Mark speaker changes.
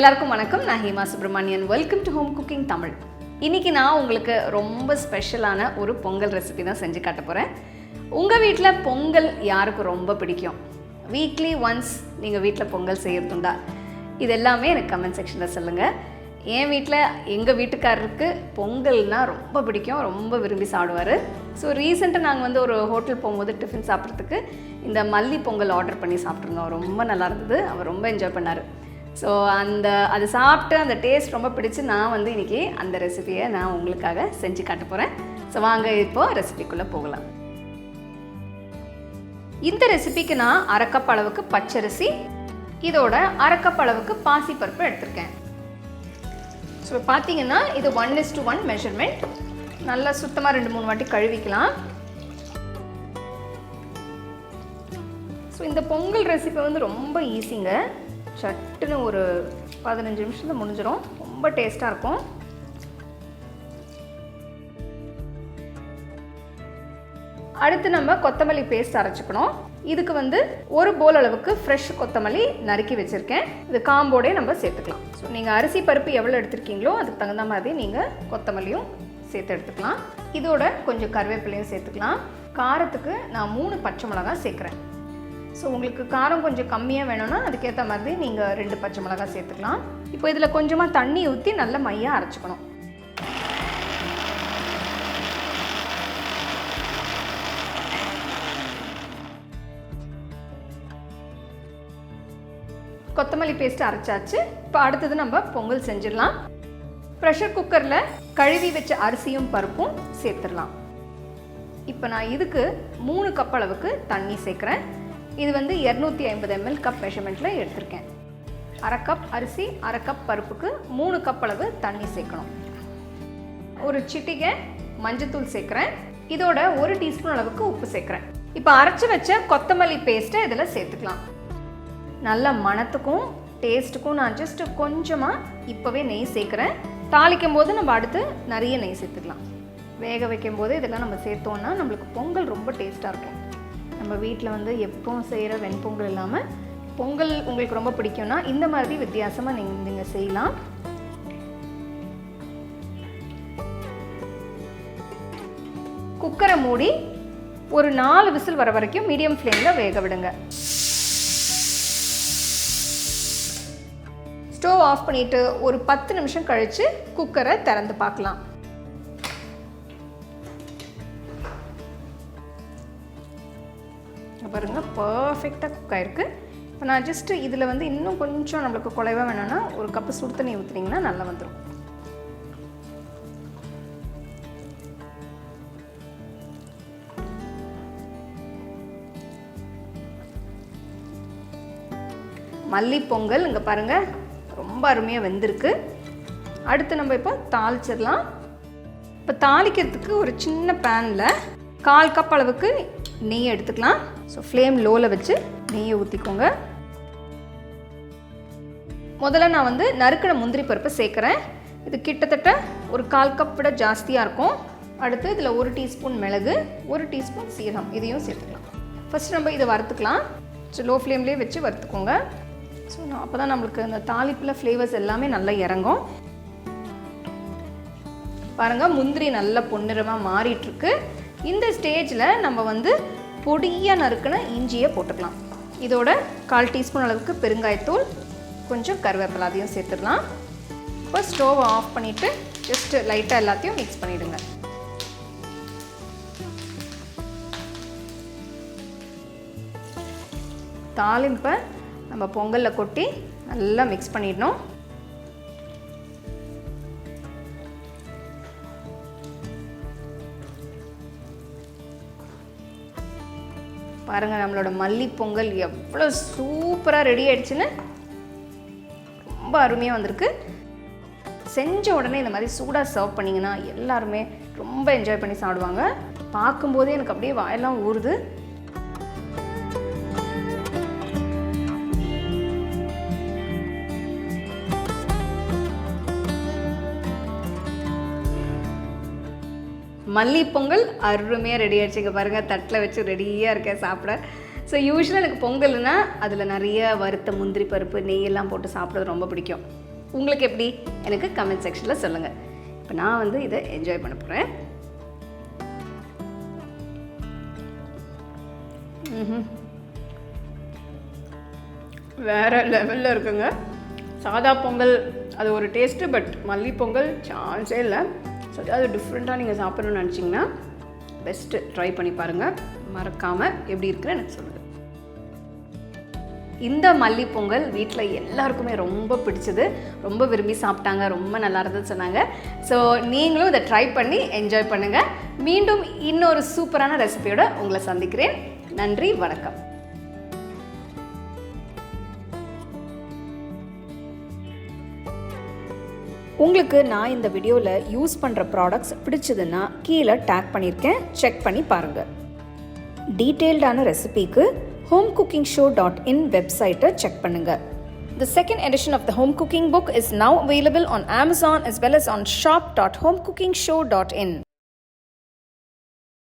Speaker 1: எல்லாருக்கும் வணக்கம். நான் Hema Subramanian welcome to home cooking Tamil இன்றைக்கி நான் உங்களுக்கு ரொம்ப ஸ்பெஷலான ஒரு பொங்கல் ரெசிபி தான் செஞ்சு காட்ட போகிறேன் உங்கள் வீட்டில் பொங்கல் யாருக்கு ரொம்ப பிடிக்கும்? வீக்லி ஒன்ஸ் நீங்கள் வீட்டில் பொங்கல் செய்யறதுண்டா? இது எல்லாமே எனக்கு கமெண்ட் செக்ஷனில் சொல்லுங்கள் என் வீட்டில் எங்கள் வீட்டுக்காரருக்கு பொங்கல்னால் ரொம்ப பிடிக்கும். ரொம்ப விரும்பி சாப்பிடுவார். ஸோ ரீசெண்டாக நாங்கள் வந்து ஒரு ஹோட்டல் போகும்போது டிஃபன் சாப்பிட்றதுக்கு இந்த மல்லி பொங்கல் ஆர்டர் பண்ணி சாப்பிட்ருந்தோம் ரொம்ப நல்லா இருந்தது. அவர் ரொம்ப என்ஜாய் பண்ணார். ஸோ அந்த அது சாப்பிட்டு அந்த டேஸ்ட் ரொம்ப பிடிச்சி நான் வந்து இன்றைக்கி அந்த ரெசிபியை நான் உங்களுக்காக செஞ்சு காட்ட போகிறேன் ஸோ வாங்க இப்போது ரெசிபிக்குள்ளே போகலாம். இந்த ரெசிபிக்கு நான் அரைக்கப் அளவுக்கு பச்சரிசி இதோட அரைக்கப் அளவுக்கு பாசிப்பருப்பு எடுத்திருக்கேன். ஸோ பார்த்தீங்கன்னா இது one is to one measurement நல்லா சுத்தமாக ரெண்டு மூணு வாட்டி கழுவிக்கலாம். ஸோ இந்த பொங்கல் ரெசிபி வந்து ரொம்ப ஈஸிங்க சட்டுன்னு ஒரு பதினஞ்சு நிமிஷத்தில் முடிஞ்சிடும் ரொம்ப டேஸ்ட்டாக இருக்கும். அடுத்து நம்ம கொத்தமல்லி பேஸ்ட் அரைச்சிக்கணும். இதுக்கு வந்து ஒரு போல் அளவுக்கு ஃப்ரெஷ் கொத்தமல்லி நறுக்கி வச்சுருக்கேன். இது காம்போடே நம்ம சேர்த்துக்கலாம். ஸோ நீங்கள் அரிசி பருப்பு எவ்வளோ எடுத்திருக்கீங்களோ அதுக்கு தகுந்த மாதிரி நீங்கள் கொத்தமல்லியும் சேர்த்து எடுத்துக்கலாம். இதோட கொஞ்சம் கருவேப்பிலையும் சேர்த்துக்கலாம். காரத்துக்கு நான் மூணு பச்சை மிளகாய் சேர்க்குறேன். ஸோ உங்களுக்கு காரம் கொஞ்சம் கம்மியாக வேணும்னா அதுக்கேற்ற மாதிரி நீங்கள் ரெண்டு பச்சை மிளகாய் சேர்த்துக்கலாம். இப்போ இதில் கொஞ்சமாக தண்ணி ஊற்றி நல்ல மையாக அரைச்சிக்கணும். கொத்தமல்லி பேஸ்ட் அரைச்சாச்சு. இப்போ அடுத்தது நம்ம பொங்கல் செஞ்சிடலாம். ப்ரெஷர் குக்கரில் கழுவி வச்ச அரிசியும் பருப்பும் சேர்த்துடலாம். இப்போ நான் இதுக்கு மூணு கப் அளவுக்கு தண்ணி சேர்க்குறேன். இது வந்து இரநூத்தி ஐம்பது எம்எல் கப் மெஷர்மெண்ட்டில் எடுத்திருக்கேன். அரை கப் அரிசி அரை கப் பருப்புக்கு மூணு கப் அளவு தண்ணி சேர்க்கணும். ஒரு சிட்டிகை மஞ்சத்தூள் சேர்க்குறேன். இதோட ஒரு டீஸ்பூன் அளவுக்கு உப்பு சேர்க்குறேன். இப்போ அரைச்சி வச்ச கொத்தமல்லி பேஸ்ட்டை இதில் சேர்த்துக்கலாம். நல்ல மணத்துக்கும் டேஸ்ட்டுக்கும் நான் ஜஸ்ட் கொஞ்சமாக இப்போவே நெய் சேர்க்குறேன். தாளிக்கும் போது நம்ம அடுத்து நிறைய நெய் சேர்த்துக்கலாம். வேக வைக்கும் போது இதெல்லாம் நம்ம சேர்த்தோன்னா நம்மளுக்கு பொங்கல் ரொம்ப டேஸ்ட்டாக இருக்கும். நம்ம வீட்டில் வந்து எப்பவும் செய்கிற வெண்பொங்கல் இல்லாமல் பொங்கல் உங்களுக்கு ரொம்ப பிடிக்கும்னா இந்த மாதிரி வித்தியாசமாக நீங்கள் நீங்கள் செய்யலாம். குக்கரை மூடி ஒரு நாலு விசில் வர வரைக்கும் மீடியம் ஃப்ளேமில் வேக விடுங்க. ஸ்டோவ் ஆஃப் பண்ணிவிட்டு ஒரு பத்து நிமிஷம் கழித்து குக்கரை திறந்து பார்க்கலாம். பாருங்கள் பர்ஃபெக்டாக குக் ஆகிருக்கு இப்போ நான் ஜஸ்ட்டு இதில் வந்து இன்னும் கொஞ்சம் நம்மளுக்கு குலைவாக வேணும்னா ஒரு கப்பு சுடு தண்ணி ஊற்றுனீங்கன்னா நல்லா வந்துடும் மல்லி பொங்கல் இங்கே பாருங்கள் ரொம்ப அருமையாக வெந்திருக்கு. அடுத்து நம்ம இப்போ தாளிச்சிடலாம். இப்போ தாளிக்கிறதுக்கு ஒரு சின்ன பேனில் கால் கப் அளவுக்கு நெய் எடுத்துக்கலாம். ஸோ ஃப்ளேம் லோவில் வச்சு நெய்யை ஊற்றிக்கோங்க முதல்ல நான் வந்து நறுக்கிற முந்திரி பருப்பை சேர்க்குறேன். இது கிட்டத்தட்ட ஒரு கால் கப் விட ஜாஸ்தியாக இருக்கும். அடுத்து இதில் ஒரு டீஸ்பூன் மிளகு ஒரு டீஸ்பூன் சீரகம். இதையும் சேர்த்துக்கலாம். ஃபஸ்ட் நம்ம இதை வறுத்துக்கலாம். ஸோ லோ ஃப்ளேம்லேயே வச்சு வறுத்துக்கோங்க. ஸோ நான் அப்போ தான் நம்மளுக்கு அந்த தாளிப்பில் ஃப்ளேவர்ஸ் எல்லாமே நல்லா இறங்கும். பாருங்கள் முந்திரி நல்ல பொன்னிறமாக மாறிட்டுருக்கு இந்த ஸ்டேஜில் நம்ம வந்து பொடியாக நறுக்கின இஞ்சியை போட்டுக்கலாம். இதோட கால் டீஸ்பூன் அளவுக்கு பெருங்காயத்தூள் கொஞ்சம் கருவேப்பிலை அதையும் சேர்த்துடலாம். இப்போ ஸ்டோவை ஆஃப் பண்ணிவிட்டு ஜஸ்ட்டு லைட்டாக எல்லாத்தையும் மிக்ஸ் பண்ணிவிடுங்க தாளிப்பை நம்ம பொங்கலில் கொட்டி நல்லா மிக்ஸ் பண்ணிடணும். பாருங்கள் நம்மளோட மல்லிப்பொங்கல் எவ்வளோ சூப்பராக ரெடி ஆயிடுச்சுன்னு ரொம்ப அருமையாக வந்திருக்கு. செஞ்ச உடனே இந்த மாதிரி சூடாக சர்வ் பண்ணிங்கன்னா எல்லாருமே ரொம்ப என்ஜாய் பண்ணி சாப்பிடுவாங்க. பார்க்கும்போதே எனக்கு அப்படியே வாயெல்லாம் ஊறுது. மல்லிப்பொங்கல் அருமையாக ரெடி ஆயிடுச்சுங்க பாருங்கள் தட்டில் வச்சு ரெடியாக இருக்கேன் சாப்பிட. ஸோ யூஸ்வலாக எனக்கு பொங்கல்னா அதில் நிறைய வறுத்த முந்திரி பருப்பு நெய்யெல்லாம் போட்டு சாப்பிட்றது ரொம்ப பிடிக்கும். உங்களுக்கு எப்படி? எனக்கு கமெண்ட் செக்ஷனில் சொல்லுங்கள் இப்போ நான் வந்து இதை என்ஜாய் பண்ண போகிறேன் வேறு லெவலில் இருக்குங்க. சாதா பொங்கல் அது ஒரு டேஸ்ட்டு பட் மல்லி பொங்கல் சான்ஸே இல்லை. ஸோ அது டிஃப்ரெண்ட்டாக நீங்கள் சாப்பிட்ணுன்னு நினச்சிங்கன்னா பெஸ்ட்டு ட்ரை பண்ணி பாருங்கள் மறக்காமல் எப்படி இருக்குன்னு எனக்கு சொல்லுங்கள் இந்த மல்லிப்பொங்கல் வீட்டில் எல்லாருக்குமே ரொம்ப பிடிச்சது. ரொம்ப விரும்பி சாப்பிட்டாங்க. ரொம்ப நல்லா இருந்ததுன்னு சொன்னாங்க. ஸோ நீங்களும் இதை ட்ரை பண்ணி என்ஜாய் பண்ணுங்கள் மீண்டும் இன்னொரு சூப்பரான ரெசிபியோட உங்களை சந்திக்கிறேன். நன்றி வணக்கம். உங்களுக்கு நான் இந்த வீடியோவில் யூஸ் பண்ணுற ப்ராடக்ட்ஸ் பிடிச்சதுன்னா கீழே டேக் பண்ணியிருக்கேன் செக் பண்ணி பாருங்கள் டீட்டெயில்டான ரெசிபிக்கு home cooking show dot in வெப்சைட்டை செக் பண்ணுங்கள் The second edition of the home cooking book is now available on Amazon as well as on shop.homecookingshow.in.